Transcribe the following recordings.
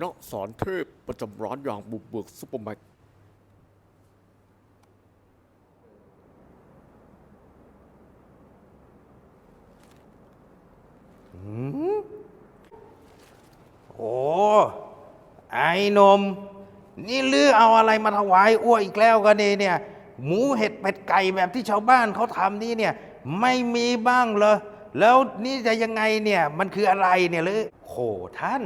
ณสารเทพประจำร้านยางบุกเบิกซุปเปอร์แม็กโอ้ ไอ้นม นี่ลือเอาอะไรมาถวายอ้วอีกแล้วกันนี่เนี่ย หมูเห็ดเป็ดไก่แบบที่ชาวบ้านเขาทำนี่เนี่ย ไม่มีบ้างเลยแล้วนี่จะยังไงเนี่ย มันคืออะไรเนี่ยหรือโหท่าน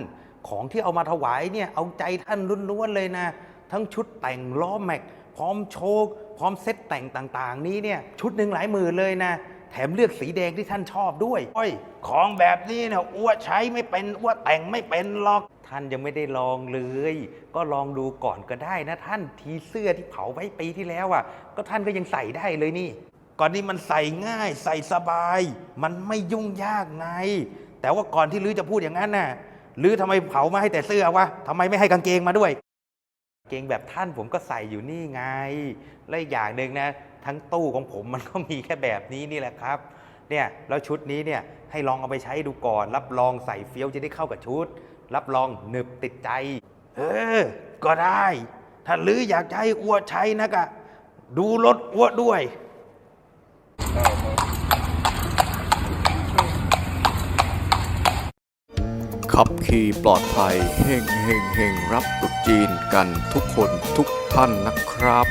ของที่เอามาถวายเนี่ยเอาใจท่านล้วนๆเลยนะ ทั้งชุดแต่งล้อแม็ก พร้อมโชคพร้อมเซตแต่งต่างๆ นี้เนี่ยชุดหนึ่งหลายหมื่นเลยนะแถมเลือกสีแดงที่ท่านชอบด้วยโอ้ยของแบบนี้เนี่ยอ้วใช้ไม่เป็นอ้วแต่งไม่เป็นหรอก ท่านยังไม่ได้ลองเลย ก็ลองดูก่อนก็ได้นะท่านทีเสื้อที่เผาไว้ปีที่แล้วอะ ก็ท่านก็ยังใส่ได้เลยนี่ ก่อนนี้มันใส่ง่ายใส่สบาย มันไม่ยุ่งยากไง แต่ว่าก่อนที่ลือจะพูดอย่างนั้นน่ะ ลือทำไมเผามาให้แต่เสื้อวะทำไมไม่ให้กางเกงมาด้วยเกงแบบท่านผมก็ใส่อยู่นี่ไง และอีกอย่างหนึ่งนะ ทั้งตู้ของผมมันก็มีแค่แบบนี้นี่แหละครับ เนี่ยแล้วชุดนี้เนี่ยให้ลองเอาไปใช้ดูก่อน รับรองใส่เฟี้ยวจะได้เข้ากับชุด รับรองหนึบติดใจ เออ ก็ได้ ถ้าลืออยากจะให้อ้วใช้นะกะดูรถอ้วด้วย ขับขี่ปลอดภัยเฮงเฮงเฮงรับตรุษจีนกันทุกคนทุกท่านนะครับ